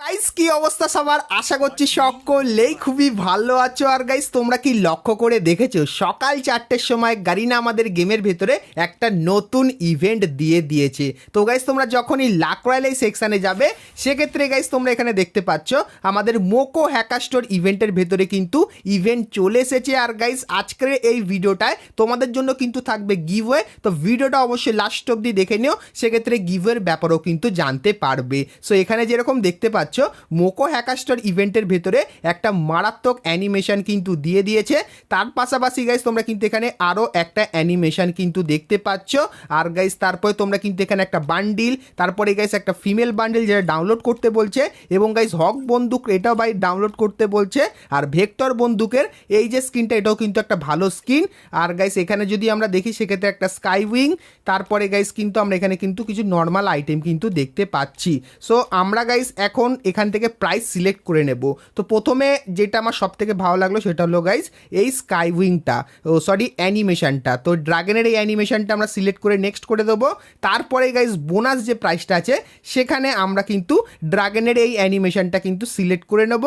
Guys কি অবস্থা সবার? আশা করছি সকলেই খুবই ভালো আছো। আর গাইস তোমরা কি লক্ষ্য করে দেখেছ? সকাল চারটের সময় গারিনা আমাদের গেমের ভেতরে একটা নতুন ইভেন্ট দিয়ে দিয়েছে। তো গাইস তোমরা যখনই লাক রয়্যাল এই সেকশানে যাবে, সেক্ষেত্রে গাইস তোমরা এখানে দেখতে পাচ্ছ, আমাদের মোকো হ্যাকাস্টোর ইভেন্টের ভেতরে কিন্তু ইভেন্ট চলে এসেছে। আর গাইস আজকের এই ভিডিওটায় তোমাদের জন্য কিন্তু থাকবে গিভওয়ে তো ভিডিওটা অবশ্যই লাস্ট অবধি দেখে নিও, সেক্ষেত্রে গিভওয়ের ব্যাপারেও কিন্তু জানতে পারবে। সো এখানে যেরকম দেখতে পাচ্ছ মোকো হ্যাকাস্টার ইভেন্টের ভেতরে একটা মারাত্মক অ্যানিমেশন কিন্তু দিয়ে দিয়েছে। তার পাশাপাশি গাইস তোমরা কিন্তু এখানে আরও একটা অ্যানিমেশন কিন্তু দেখতে পাচ্ছ। আর গাইস তারপরে তোমরা কিন্তু এখানে একটা বান্ডিল, তারপরে গাইস একটা ফিমেল বান্ডিল যেটা ডাউনলোড করতে বলছে। এবং গাইস হক বন্দুক এটাও বাই ডাউনলোড করতে বলছে। আর ভেক্টর বন্দুকের এই যে স্কিনটা, এটাও কিন্তু একটা ভালো স্কিন। আর গাইস এখানে যদি আমরা দেখি, সেক্ষেত্রে একটা স্কাই উইং। তারপরে গাইস কিন্তু আমরা এখানে কিন্তু কিছু নর্মাল আইটেম কিন্তু দেখতে পাচ্ছি। সো আমরা গাইস এখন এখান থেকে প্রাইস সিলেক্ট করে নেব। তো প্রথমে যেটা আমার সব থেকে ভালো লাগল সেটা হলো গাইস এই স্কাই উইংটা ও সরি অ্যানিমেশনটা তো ড্রাগনের এই অ্যানিমেশনটা আমরা সিলেক্ট করে নেক্সট করে দেবো। তারপরে গাইস বোনাস যে প্রাইসটা আছে, সেখানে আমরা কিন্তু ড্রাগনের এই অ্যানিমেশনটা কিন্তু সিলেক্ট করে নেব।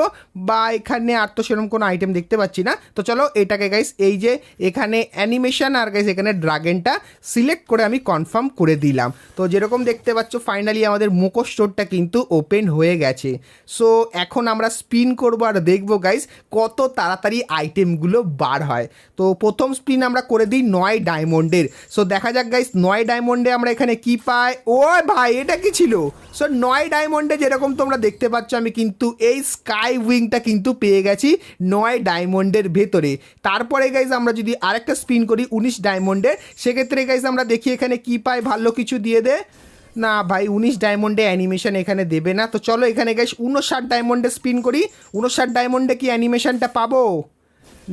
বা এখানে আর তো সেরকম কোনো আইটেম দেখতে পাচ্ছি না। তো চলো এটাকে গাইস এই যে এখানে অ্যানিমেশন আর গাইস এখানে ড্রাগনটা সিলেক্ট করে আমি কনফার্ম করে দিলাম। তো যেরকম দেখতে পাচ্ছ ফাইনালি আমাদের মুখো স্টোরটা কিন্তু ওপেন হয়ে গেছে। সো এখন আমরা স্পিন করব আর দেখব গাইস কত তাড়াতাড়ি আইটেমগুলো বার হয়। তো, প্রথম স্পিন আমরা করে দিই নয় ডায়মন্ডের সো দেখা যাক গাইস নয় ডায়মন্ডে আমরা এখানে কি পাই? ও ভাই, এটা কি ছিল? সো নয় ডায়মন্ডে যেরকম তোমরা দেখতে পাচ্ছ, আমি কিন্তু এই স্কাই উইংটা কিন্তু পেয়ে গেছি নয় ডায়মন্ডের ভেতরে। তারপরে গাইজ আমরা যদি আরেকটা স্পিন করি উনিশ ডায়মন্ডের সেক্ষেত্রে গাইজ আমরা দেখি এখানে কি পাই, ভালো কিছু দিয়ে দে। না ভাই, উনিশ ডায়মন্ডে অ্যানিমেশন এখানে দেবে না। তো চলো এখানে গাইস উনষাট ডায়মন্ডে স্পিন করি। উনষাট ডায়মন্ডে কি অ্যানিমেশনটা পাবো?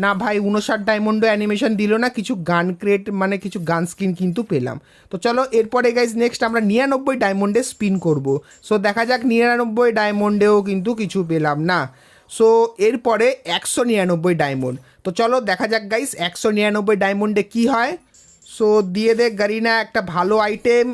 না ভাই উনষাট ডায়মন্ডও অ্যানিমেশন দিল না, কিছু গান ক্রিয়েট মানে কিছু গান স্কিন কিন্তু পেলাম। তো চলো এরপরে গাইজ নেক্সট আমরা নিরানব্বই ডায়মন্ডে স্পিন করব। সো দেখা যাক নিরানব্বই ডায়মন্ডেও কিন্তু কিছু পেলাম না। সো এরপরে একশো নিরানব্বই ডায়মন্ড তো চলো দেখা যাক গাইস একশো নিরানব্বই ডায়মন্ডে কী হয়? সো দিয়ে দে গারিনা একটা ভালো আইটেম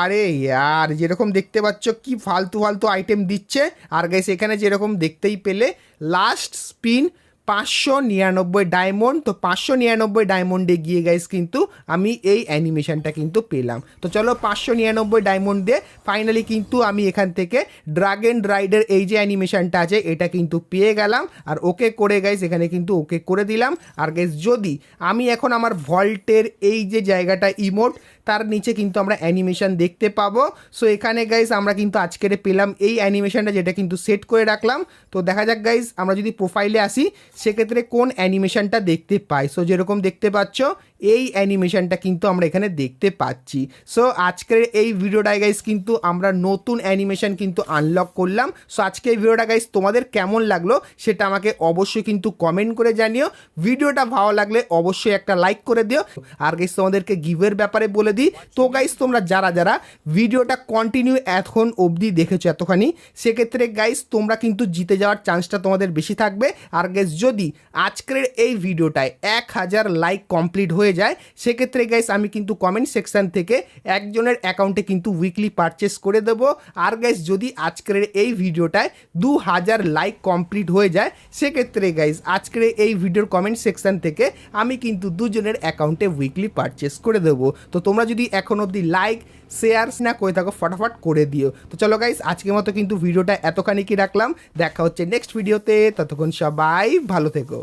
আরে আর যেরকম দেখতে পাচ্ছ কি ফালতু ফালতু আইটেম দিচ্ছে। আর গাইস এখানে যেরকম দেখতেই পেলে লাস্ট স্পিন পাঁচশো নিরানব্বই ডায়মন্ড তো পাঁচশো নিরানব্বই ডায়মন্ডে গিয়ে গাইস কিন্তু আমি এই অ্যানিমেশনটা কিন্তু পেলাম। তো চলো পাঁচশো নিরানব্বই ডায়মন্ড দিয়ে ফাইনালি কিন্তু আমি এখান থেকে ড্রাগন রাইডের এই যে অ্যানিমেশনটা আছে, এটা কিন্তু পেয়ে গেলাম। আর ওকে করে গাইস এখানে কিন্তু ওকে করে দিলাম। আর গাইস যদি আমি এখন আমার ভল্টের এই যে জায়গাটা ইমোট তার নিচে কিন্তু আমরা অ্যানিমেশন দেখতে পাবো। সো এখানে গাইস আমরা কিন্তু আজকের পেলাম এই অ্যানিমেশনটা যেটা কিন্তু সেট করে রাখলাম। তো দেখা যাক গাইস আমরা যদি প্রোফাইলে আসি, সেক্ষেত্রে কোন অ্যানিমেশনটা দেখতে পাই? সো যেরকম দেখতে পাচ্ছ, এই অ্যানিমেশনটা কিন্তু আমরা এখানে দেখতে পাচ্ছি। সো আজকের এই ভিডিওটায় গাইস কিন্তু আমরা নতুন অ্যানিমেশন কিন্তু আনলক করলাম। সো আজকে এই ভিডিওটা গাইস তোমাদের কেমন লাগল সেটা আমাকে অবশ্যই কিন্তু কমেন্ট করে জানিও। ভিডিওটা ভালো লাগলে অবশ্যই একটা লাইক করে দিও। আর গাইস তোমাদেরকে গিভের ব্যাপারে বলে দিই। তো গাইস তোমরা যারা যারা ভিডিওটা কন্টিনিউ এখন অবধি দেখেছ এতখানি, সেক্ষেত্রে গাইস তোমরা কিন্তু জিতে যাওয়ার চান্সটা তোমাদের বেশি থাকবে। আর গাইস যদি আজকের এই ভিডিওটায় এক হাজার লাইক কমপ্লিট হয়ে যায়, সেক্ষেত্রে গাইস আমি কিন্তু কমেন্ট সেকশন থেকে একজনের অ্যাকাউন্টে কিন্তু উইকলি পারচেস করে দেবো। আর গাইস যদি আজকের এই ভিডিওটায় দু হাজার লাইক কমপ্লিট হয়ে যায়, সেক্ষেত্রে গাইস আজকের এই ভিডিওর কমেন্ট সেকশন থেকে আমি কিন্তু দুজনের অ্যাকাউন্টে উইকলি পারচেস করে দেবো। তো তোমরা যদি এখন অবধি লাইক শেয়ার না করে থাকো, ফটাফট করে দিও। তো চলো গাইস আজকের মতো কিন্তু ভিডিওটা এতখানি কি রাখলাম? দেখা হচ্ছে নেক্সট ভিডিওতে ততক্ষণ সবাই ভালো থেকো।